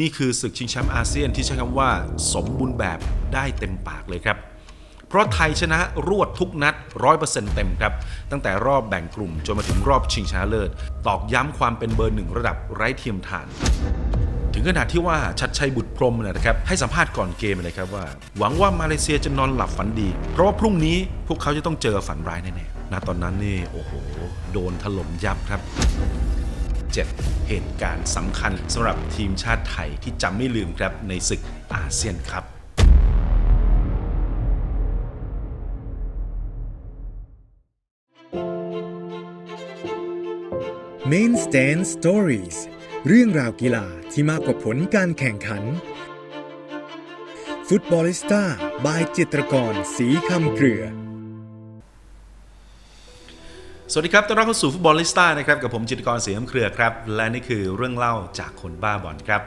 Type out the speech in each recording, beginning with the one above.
นี่คือศึกชิงแชมป์อาเซียนที่ใช้คำว่า สมบูรณ์แบบได้เต็มปากเลยครับ เพราะไทยชนะรวดทุกนัด 100%เต็มครับ ตั้งแต่รอบแบ่งกลุ่มจนมาถึงรอบชิงชนะเลิศ ตอกย้ำความเป็นเบอร์หนึ่งระดับไร้เทียมทานถึงขนาดที่ว่าชัดชัยบุตรพรมนะครับให้สัมภาษณ์ก่อนเกมเลยครับว่า หวังว่ามาเลเซียจะนอนหลับฝันดี เพราะว่าพรุ่งนี้พวกเขาจะต้องเจอฝันร้ายแน่ๆณตอนนั้นนี่โอ้โห โดนถล่มยับครับ 7 เหตุการณ์สำคัญสำหรับทีมชาติไทยที่จำไม่ลืมครับในศึกอาเซียนครับ Main Stand Stories เรื่องราวกีฬาที่มากกว่าผลการแข่งขัน ฟุตบอลิสต้าบายจิตรกร สีคำเกลือ สวัสดีครับต้อนรับเข้าสู่ฟุตบอลลิสต้านะครับ กับผมจิตกรเสียงเครือครับ และนี่คือเรื่องเล่าจากคนบ้าบอลครับ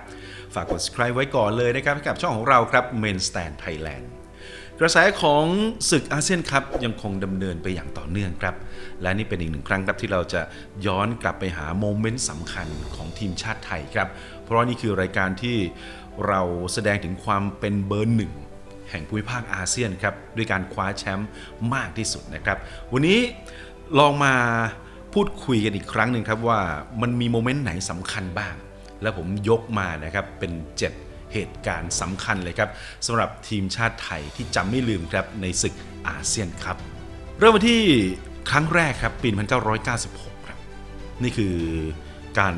ฝากกด subscribe ไว้ก่อนเลยนะครับ กับช่องของเราครับ Main Stand Thailand กระแสของศึกอาเซียนครับยังคงดำเนินไปอย่างต่อเนื่องครับ และนี่เป็นอีกหนึ่งครั้งครับที่เราจะย้อนกลับไปหาโมเมนต์สำคัญของทีมชาติไทยครับ เพราะนี่คือรายการที่เราแสดงถึงความเป็นเบอร์หนึ่งแห่งภูมิภาคอาเซียนครับด้วยการคว้าแชมป์มากที่สุดนะครับ วันนี้ ลองมาพูดคุยกันอีกครั้งหนึ่งครับว่ามันมีโมเมนต์ไหนสำคัญบ้าง แล้วผมยกมานะครับเป็น 7 เหตุการณ์สำคัญเลยครับสำหรับทีมชาติไทยที่จำไม่ลืมครับในศึกอาเซียนครับ เริ่มมาที่ครั้งแรกครับปี 1996 ครับ นี่คือการ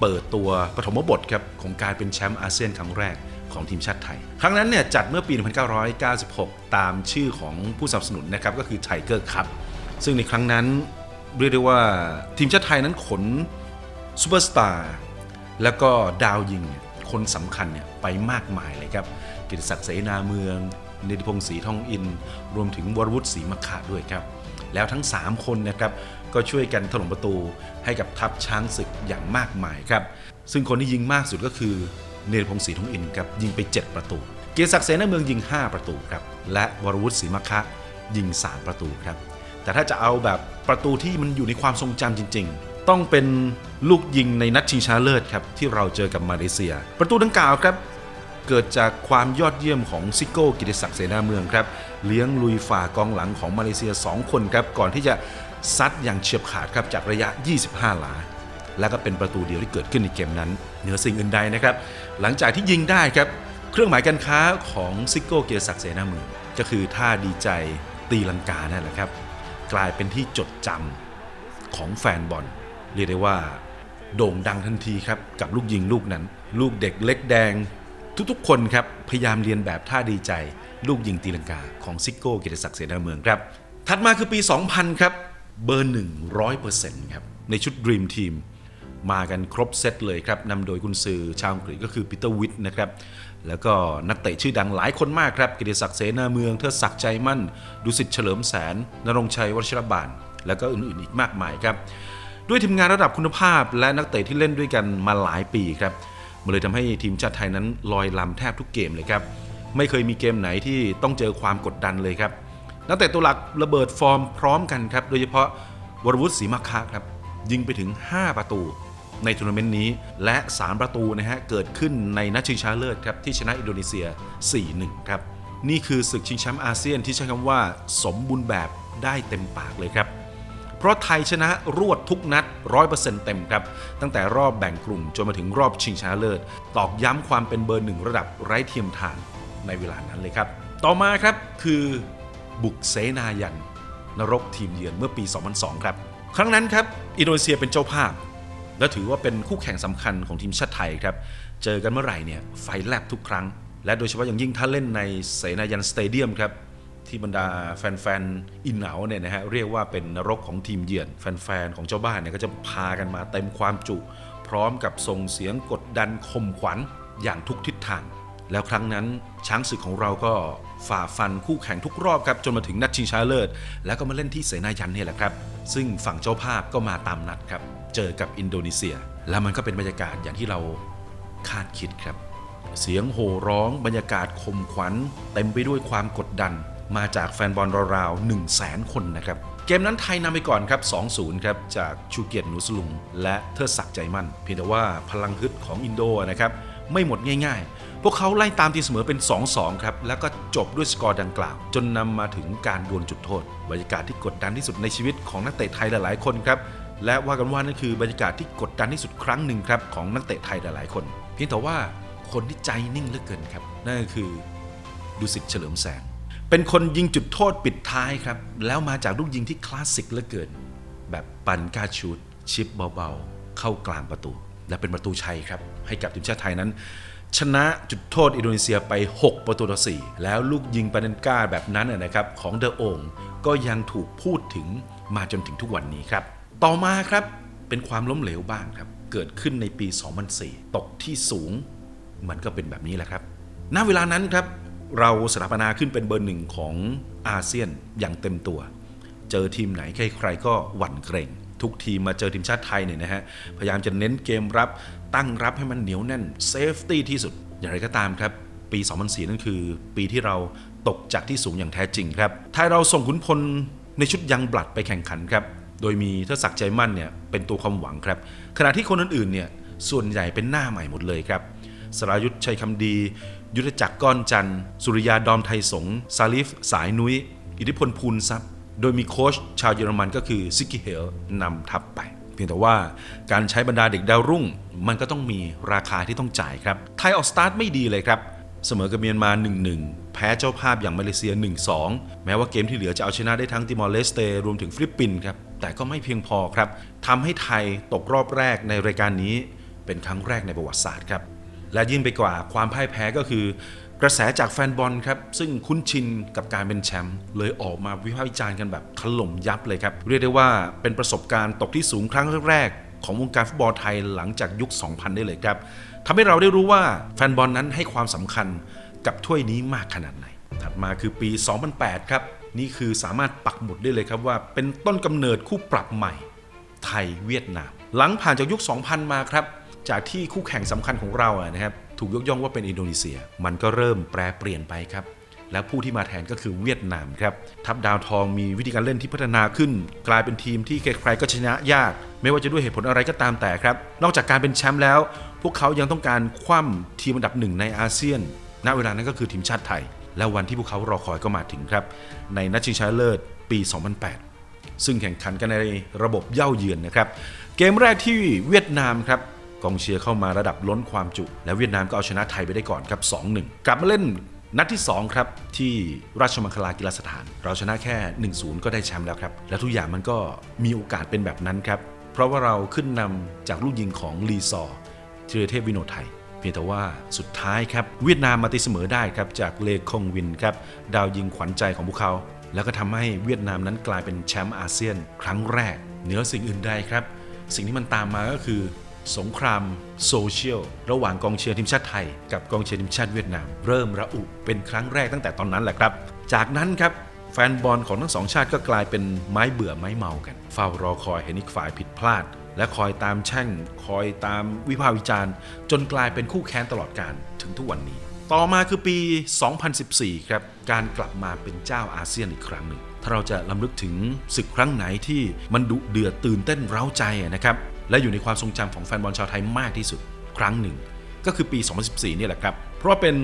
เปิดตัวปฐมบทครับของการเป็นแชมป์อาเซียนครั้งแรกของทีมชาติไทย ครั้งนั้นเนี่ยจัดเมื่อปี 1996 ตามชื่อของผู้สนับสนุนนะครับก็คือไทเกอร์คัพ ซึ่งในครั้งนั้นเรียกได้ว่าทีมชาติไทยนั้นขนซูเปอร์สตาร์แล้วก็ดาวยิงคนสำคัญเนี่ยไปมากมายเลยครับ กิติศักดิ์เสนาเมืองเนติพงศ์ศรีทองอิน รวมถึงวรวุฒิศรีมะขะด้วยครับ แล้วทั้ง 3 คนนะครับก็ช่วยกันถล่มประตูให้กับทัพช้างศึกอย่างมากมายครับ ซึ่งคนที่ยิงมากสุดก็คือเนรพงศ์ศรีทองอินครับยิงไป 7 ประตู เกียรติศักดิ์เสนาเมืองยิง 5 ประตูครับและวรวุฒิศรีมะคะยิง 3 ประตูครับ แต่ถ้าจะเอาแบบประตูที่มันอยู่ในความทรงจำจริง ๆ ต้องเป็นลูกยิงในนัดชิงชนะเลิศครับที่เราเจอกับมาเลเซีย ประตูดังกล่าวครับ เกิดจากความยอดเยี่ยมของซิโก้กิติศักดิ์เสนาเมืองครับเลี้ยงลุยฝ่ากองหลังของมาเลเซีย 2 คนครับก่อนที่จะซัดอย่างเฉียบขาดครับจากระยะ 25 หลา แล้วก็เป็นประตูเดียวที่เกิดขึ้นในเกมนั้น เหนือสิ่งอื่นใดนะครับ หลังจากที่ยิงได้ครับ เครื่องหมายการค้าของซิโก้เกียรติศักดิ์เสนาเมืองก็คือท่าดีใจตีลังกานั่นแหละครับ กลายเป็นที่จดจำของแฟนบอล เรียกได้ว่า โด่งดังทันทีครับ กับลูกยิงลูกนั้น ลูกเด็กเล็กแดง ทุกๆ คนครับ พยายามเรียนแบบท่าดีใจ ลูกยิงตีลังกาของซิโก้เกียรติศักดิ์เสนาเมืองครับ ถัดมาคือปี 2000 ครับ เบอร์หนึ่งร้อยเปอร์เซ็นต์ครับในชุด Dream Team มากันครบเซตเลยครับนำโดยกุนซือชาวอังกฤษก็คือปีเตอร์วิทนะครับ แล้วก็นักเตะชื่อดังหลายคนมากครับ กิติศักดิ์เสนาเมือง เทิดศักดิ์ใจมั่น ดุสิตเฉลิมแสน นรงชัยวชิรบานแล้วก็อื่นๆอีกมากมายครับ ด้วยทีมงานระดับคุณภาพ และนักเตะที่เล่นด้วยกันมาหลายปีครับมันเลยทำให้ทีมชาติไทยนั้นลอยลำแทบทุกเกมเลยครับ ไม่เคยมีเกมไหนที่ต้องเจอความกดดันเลยครับ นักเตะตัวหลักระเบิดฟอร์มพร้อมกันครับ โดยเฉพาะวรวุฒิศรีมาคะครับ ยิงไปถึง 5 ประตู ในทัวร์นาเมนต์นี้ และ 3 ประตูนะฮะเกิดขึ้นในนัดชิงชนะเลิศครับที่ชนะอินโดนีเซีย 4-1 ครับ นี่คือศึกชิงแชมป์อาเซียนที่ใช้คำว่า สมบูรณ์แบบได้เต็มปากเลยครับเพราะไทยชนะรวดทุกนัด 100%เต็มครับ ตั้งแต่รอบแบ่งกลุ่มจนมาถึงรอบชิงชนะเลิศ ตอกย้ำความเป็นเบอร์หนึ่งระดับไร้เทียมทานในเวลานั้นเลยครับ ต่อมาครับคือบุกเสนายัน นรกทีมเยือนเมื่อปี 2002 ครับ ครั้งนั้นครับ อินโดนีเซียเป็นเจ้าภาพ และถือว่าเป็นคู่แข่งสำคัญของทีมชาติไทยครับ เจอกันเมื่อไหร่เนี่ยไฟแลบทุกครั้ง และโดยเฉพาะอย่างยิ่งถ้าเล่นในเสนายันสเตเดียมครับที่บรรดาแฟนๆ อินเหนาเนี่ยนะฮะเรียกว่าเป็นนรกของทีมเยือน แฟนๆ ของเจ้าบ้านเนี่ยก็จะพากันมาเต็มความจุ พร้อมกับส่งเสียงกดดันข่มขวัญอย่างทุกทิศทาง แล้วครั้งนั้นช้างศึกของเราก็ฝ่าฟันคู่แข่งทุกรอบครับจนมาถึงนัดชิงชนะเลิศ แล้วก็มาเล่นที่เสนายันเนี่ยแหละครับ ซึ่งฝั่งเจ้าภาพก็มาตามนัดครับ เจอกับอินโดนีเซีย แล้วมันก็เป็นบรรยากาศอย่างที่เราคาดคิดครับ เสียงโห่ร้องบรรยากาศคมขวัญ เต็มไปด้วยความกดดัน มาจากแฟนบอลราวๆ1 0 0 0 0แสนคนนะครับ เกมนั้นไทยนำไปก่อนครับ 2-0 ครับ จากชูเกียรติหนูสลุง และเทิดศักดิ์ใจมั่น เพียงแต่ว่าพลังฮึดของอินโดนะครับไม่หมดง่ายๆ พวกเขาไล่ตามตีเสมอเป็น 2-2 ครับ แล้วก็จบด้วยสกอร์ดังกล่าว จนนำมาถึงการดวลจุดโทษ บรรยากาศที่กดดันที่สุดในชีวิตของนักเตะไทยหลายๆคนครับ และว่ากันว่านั่นคือบรรยากาศที่กดดันที่สุดครั้งหนึ่งครับของนักเตะไทยหลายๆคน เพียงแต่ว่าคนที่ใจนิ่งเหลือเกินครับ นั่นก็คือดุสิตเฉลิมแสง เป็นคนยิงจุดโทษปิดท้ายครับ แล้วมาจากลูกยิงที่คลาสสิกเหลือเกิน แบบปันกาชูดชิปเบาๆ เข้ากลางประตู และเป็นประตูชัยครับ ให้กับทีมชาติไทยนั้น ชนะจุดโทษอินโดนีเซียไป 6 ประตูต่อ 4 แล้วลูกยิงปาเนก้าแบบนั้นนะครับของเดอะโองก็ยังถูกพูดถึงมาจนถึงทุกวันนี้ครับ ต่อมาครับเป็นความล้มเหลวบ้างครับ เกิดขึ้นในปี 2004 ตกที่สูง มันก็เป็นแบบนี้แหละครับณเวลานั้นครับเราสถาปนาขึ้นเป็นเบอร์หนึ่งของอาเซียนอย่างเต็มตัว เจอทีมไหนใครๆก็หวั่นเกรงทุกทีมมาเจอทีมชาติไทยเนี่ยนะฮะ พยายามจะเน้นเกมรับตั้งรับให้มันเหนียวแน่นเซฟตี้ที่สุด อย่างไรก็ตามครับ ปี 2004 นั่นคือ ปีที่เราตกจากที่สูงอย่างแท้จริงครับไทยเราส่งขุนพลในชุดยังบลัดไปแข่งขันครับ โดยมีเทิดศักดิ์ใจมั่นเนี่ยเป็นตัวความหวังครับ ขณะที่คนอื่นๆเนี่ยส่วนใหญ่เป็นหน้าใหม่หมดเลยครับสรายุทธชัยคำดี ยุทธจักรก้อนจันทร์สุริยาดอมไทยสงซาลิฟ สายนุ้ย อิทธิพลภูลทรัพย์ โดยมีโค้ชชาวเยอรมันก็คือซิกกิเฮลนำทัพไป เพียงแต่ว่าการใช้บรรดาเด็กดาวรุ่ง มันก็ต้องมีราคาที่ต้องจ่ายครับ ไทยออกสตาร์ทไม่ดีเลยครับ เสมอกับเมียนมา 1-1 แพ้เจ้าภาพอย่างมาเลเซีย 1-2 แม้ว่าเกมที่เหลือจะเอาชนะได้ทั้งติมอร์เลสเตรวมถึงฟิลิปปินส์ครับ แต่ก็ไม่เพียงพอครับทำให้ไทยตกรอบแรกในรายการนี้ เป็นครั้งแรกในประวัติศาสตร์ครับและยิ่งไปกว่าความพ่ายแพ้ก็คือกระแสจากแฟนบอลครับ ซึ่งคุ้นชินกับการเป็นแชมป์เลยออกมาวิพากษ์วิจารณ์กันแบบถล่มยับเลยครับ เรียกได้ว่าเป็นประสบการณ์ตกที่สูงครั้งแรกๆของวงการฟุตบอลไทยหลังจากยุค 2000 ได้เลยครับทำให้เราได้รู้ว่าแฟนบอลนั้นให้ความสำคัญกับถ้วยนี้มากขนาดไหน ถัดมาคือปี 2008 ครับ นี่คือสามารถปักหมุดได้เลยครับว่าเป็นต้นกำเนิดคู่ปรับใหม่ ไทยเวียดนาม หลังผ่านจากยุค 2000 มาครับ จากที่คู่แข่งสำคัญของเราอะนะครับถูกยกย่องว่าเป็นอินโดนีเซีย มันก็เริ่มแปรเปลี่ยนไปครับและผู้ที่มาแทนก็คือเวียดนามครับ ทัพดาวทองมีวิธีการเล่นที่พัฒนาขึ้น กลายเป็นทีมที่ใครๆก็ชนะยาก ไม่ว่าจะด้วยเหตุผลอะไรก็ตามแต่ครับ นอกจากการเป็นแชมป์แล้ว พวกเขายังต้องการคว่ำทีมอันดับหนึ่งในอาเซียน ณเวลานั้นก็คือทีมชาติไทย และวันที่พวกเขารอคอยก็มาถึงครับ ในนัดชิงชนะเลิศปี 2008 ซึ่งแข่งขันกันในระบบเย่าเยือนนะครับ เกมแรกที่เวียดนามครับกองเชียร์เข้ามาระดับล้นความจุ และเวียดนามก็เอาชนะไทยไปได้ก่อนครับ 2-1 กลับมาเล่นนัดที่ 2 ครับ ที่ราชมังคลากีฬาสถาน เราชนะแค่ 1-0 ก็ได้แชมป์แล้วครับ และทุกอย่างมันก็มีโอกาสเป็นแบบนั้นครับ เพราะว่าเราขึ้นนำจากลูกยิงของลีซอร์ธีรเทพวิโนไทย พียงแต่ว่าสุดท้ายครับเวียดนามมาตีเสมอได้ครับจากเลคงวินครับดาวยิงขวัญใจของพวกเขา แล้วก็ทำให้เวียดนามนั้นกลายเป็นแชมป์อาเซียน ครั้งแรก เหนือสิ่งอื่นใดครับ สิ่งที่มันตามมาก็คือ สงครามโซเชียลระหว่างกองเชียร์ทีมชาติไทย กับกองเชียร์ทีมชาติเวียดนาม เริ่มระอุเป็นครั้งแรกตั้งแต่ตอนนั้นแหละครับ จากนั้นครับแฟนบอลของทั้งสองชาติก็กลายเป็นไม้เบื่อไม้เมากัน เฝ้ารอคอยเห็นอีกฝ่ายผิดพลาด และคอยตามแช่งคอยตามวิพากษ์วิจารณ์ จนกลายเป็นคู่แค้นตลอดการถึงทุกวันนี้ ต่อมาคือปี 2014 ครับ การกลับมาเป็นเจ้าอาเซียนอีกครั้งหนึ่ง ถ้าเราจะลำลึกถึงศึกครั้งไหนที่มันดุเดือดตื่นเต้นเร้าใจนะครับ และอยู่ในความทรงจำของแฟนบอลชาวไทยมากที่สุดครั้งหนึ่ง ก็คือปี 2014เนี่ยแหละครับ เพราะเป็น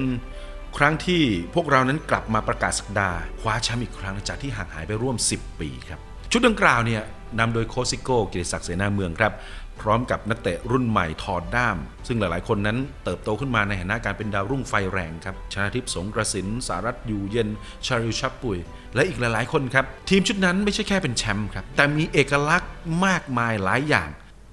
ครั้งที่พวกเรานั้นกลับมาประกาศสักดาคว้าแชมป์อีกครั้งจากที่ห่างหายไปร่วม 10 ปีครับ ชุดดังกล่าวเนี่ยนำโดยโคซิโก้กิติศักดิ์เสนาเมืองครับ พร้อมกับนักเตะรุ่นใหม่ถอดด้าม ซึ่งหลายๆ คนนั้นเติบโตขึ้นมาในฐานะการเป็นดาวรุ่งไฟแรงครับ ชนะทิพย์สงกระสิน สารัตอยู่เย็น ชาริวชับปุย และอีกหลาย ๆ คนครับ ทีมชุดนั้นไม่ใช่แค่เป็นแชมป์ครับ แต่มีเอกลักษณ์มากมายหลายอย่าง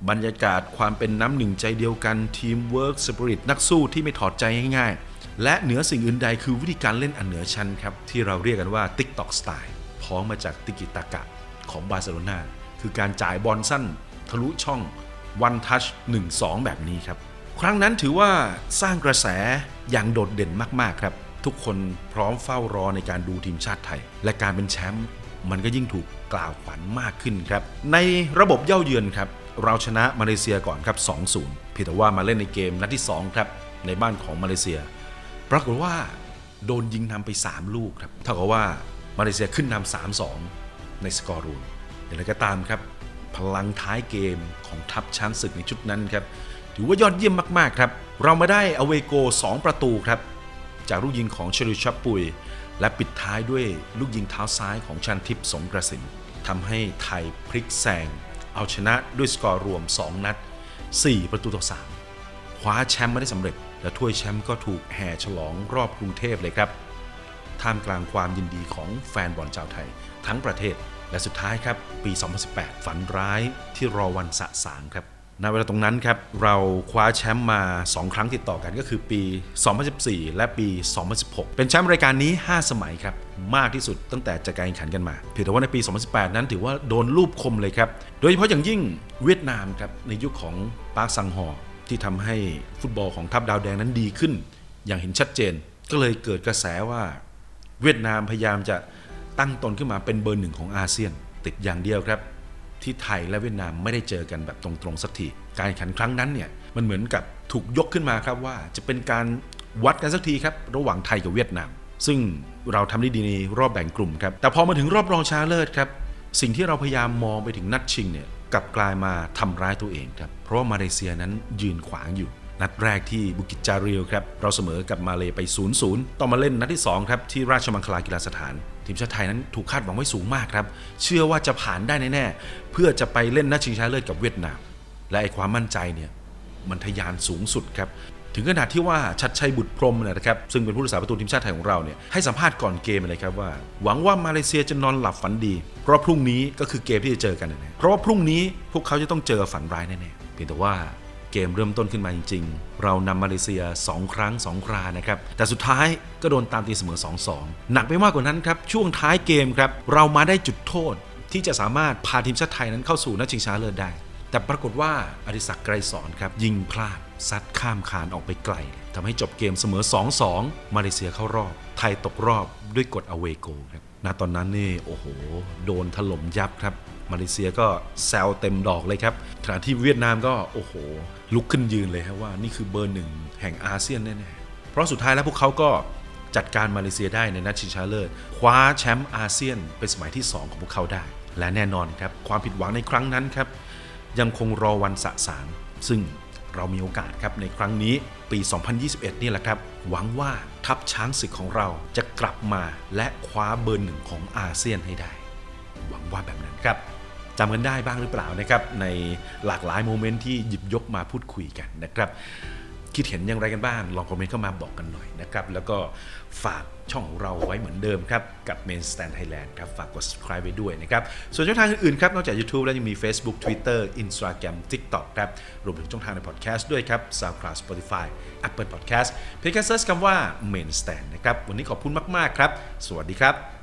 บรรยากาศความเป็นน้ำหนึ่งใจเดียวกันทีมเวิร์กสปิริตนักสู้ที่ไม่ถอดใจง่ายๆ และเหนือสิ่งอื่นใดคือวิธีการเล่นอันเหนือชั้นครับที่เราเรียกกันว่า TikTok สไตล์พ้องมาจากติกิตากะ ของบาร์เซโลนาคือการจ่ายบอลสั้นทะลุช่อง one touch 1-2 แบบนี้ครับ ครั้งนั้นถือว่าสร้างกระแสอย่างโดดเด่นมาก ๆ ครับ ทุกคนพร้อมเฝ้ารอในการดูทีมชาติไทย และการเป็นแชมป์มันก็ยิ่งถูกกล่าวขวัญมากขึ้นครับ ในระบบเย่าเยือนครับ เราชนะมาเลเซียก่อนครับ 2-0เพียงแต่ว่ามาเล่นในเกมนัดที่ 2 ครับ ในบ้านของมาเลเซีย ปรากฏว่าโดนยิงนำไป 3 ลูกครับเท่ากับว่ามาเลเซียขึ้นนำ3-2 ในสกอร์รูนอย่างไรก็ตามครับ พลังท้ายเกมของทัพช้างศึกในชุดนั้นครับถือว่ายอดเยี่ยมมาก ๆ ครับ เรามาได้อเวโก 2 ประตูครับ จากลูกยิงของเชลิชับปุย และปิดท้ายด้วยลูกยิงเท้าซ้ายของชันทิพย์สงกระสินทำให้ไทยพลิกแซงเอาชนะด้วยสกอร์รวม 2 นัด 4 ประตูต่อ 3 คว้าแชมป์มาได้สำเร็จ และถ้วยแชมป์ก็ถูกแห่ฉลองรอบกรุงเทพเลยครับ ท่ามกลางความยินดีของแฟนบอลชาวไทย ทั้งประเทศ และสุดท้ายครับ ปี 2018 ฝันร้ายที่รอวันสะสางครับณเวลาตรงนั้นครับเราคว้าแชมป์มา 2 ครั้งติดต่อกันก็คือปี 2014 และปี 2016 เป็นแชมป์รายการนี้ 5 สมัยครับมากที่สุดตั้งแต่จัดการแข่งขันกันมาเพียงแต่ว่าในปี 2018 นั้นถือว่าโดนรูปคมเลยครับ โดยเฉพาะอย่างยิ่งเวียดนามครับในยุคของปาร์คซังฮอร์ที่ทำให้ฟุตบอลของทัพดาวแดงนั้นดีขึ้น อย่างเห็นชัดเจน ก็เลยเกิดกระแสว่า เวียดนามพยายามจะ ตั้งตนขึ้นมาเป็นเบอร์หนึ่งของอาเซียน ติดอย่างเดียวครับ ที่ไทยและเวียดนามไม่ได้เจอกันแบบตรงๆสักทีการแข่งขันครั้งนั้นเนี่ยมันเหมือนกับถูกยกขึ้นมาครับว่าจะเป็นการวัดกันสักทีครับระหว่างไทยกับเวียดนาม ซึ่งเราทำได้ดีในรอบแบ่งกลุ่มครับแต่พอมาถึงรอบรองชนะเลิศครับสิ่งที่เราพยายามมองไปถึงนัดชิงเนี่ยกลับกลายมาทำร้ายตัวเองครับเพราะว่ามาเลเซียนั้นยืนขวางอยู่ นัดแรกที่บุกิจจาริลครับเราเสมอกับมาเลไป 0-0ต้อมาเล่นนัดที่2ครับที่ราชมังคลากีฬาสถาน ทีมชาติไทยนั้นถูกคาดหวังไว้สูงมากครับ เชื่อว่าจะผ่านได้แน่ๆเพื่อจะไปเล่นนัดชิงชนะเลิศกับเวียดนาม และไอความมั่นใจเนี่ยมันทะยานสูงสุดครับถึงขนาดที่ว่าชัดชัยบุตรพรมนยนะครับซึ่งเป็นผู้รักษาประตูทีมชาติไทยของเราเนี่ยให้สัมภาษณ์ก่อนเกมเลยครับว่า หวังว่ามาเลเซียจะนอนหลับฝันดี เพราะพรุ่งนี้ก็คือเกมที่จะเจอกันนะเพราะว่าพรุ่งนี้พวกเขาจะต้องเจอฝันร้ายแน่ๆเพียงแต่ว่า เกมเริ่มต้นขึ้นมาจริง ๆ เรานำมาเลเซีย 2 ครั้ง 2 ครานะครับ แต่สุดท้ายก็โดนตามตีเสมอ 2-2 หนักไปมากกว่านั้นครับ ช่วงท้ายเกมครับ เรามาได้จุดโทษที่จะสามารถพาทีมชาติไทยนั้นเข้าสู่นัดชิงชนะเลิศได้ แต่ปรากฏว่าอดิศักดิ์ไกรสอนครับยิงพลาดซัดข้ามคานออกไปไกลทำให้จบเกมเสมอ 2-2 มาเลเซียเข้ารอบ ไทยตกรอบด้วยกฎอเวโกครับณตอนนั้นนี่โอ้โห โดนถล่มยับครับ มาเลเซียก็แซวเต็มดอกเลยครับขณะที่เวียดนามก็โอ้โห ลุกขึ้นยืนเลยครับว่านี่คือเบอร์หนึ่งแห่งอาเซียนแน่ๆเพราะสุดท้ายแล้วพวกเขาก็จัดการมาเลเซียได้ในนัดชิงชนะเลิศคว้าแชมป์อาเซียนเป็นสมัยที่ 2 ของพวกเขาได้ และแน่นอนครับความผิดหวังในครั้งนั้นครับยังคงรอวันสะสางซึ่งเรามีโอกาสครับในครั้งนี้ปี 2021 นี่แหละครับ หวังว่าทัพช้างศึกของเราจะกลับมาและคว้าเบอร์หนึ่งของอาเซียนให้ได้ หวังว่าแบบนั้นครับ จำกันได้บ้างหรือเปล่านะครับ ในหลากหลายโมเมนต์ที่หยิบยกมาพูดคุยกันนะครับ คิดเห็นอย่างไรกันบ้าง ลองคอมเมนต์เข้ามาบอกกันหน่อยนะครับ แล้วก็ฝากช่องของเราไว้เหมือนเดิมครับ กับ Main Stand Thailand ครับ ฝากกด subscribe ไว้ด้วยนะครับ ส่วนช่องทางอื่นๆครับ นอกจาก YouTube แล้วยังมี Facebook Twitter Instagram TikTok ครับ รวมถึงช่องทางใน podcast ด้วยครับ SoundCloud Spotify Apple Podcast เพียงแค่เซิร์ชคำว่า Main Stand นะครับ วันนี้ขอบคุณมากๆครับ สวัสดีครับ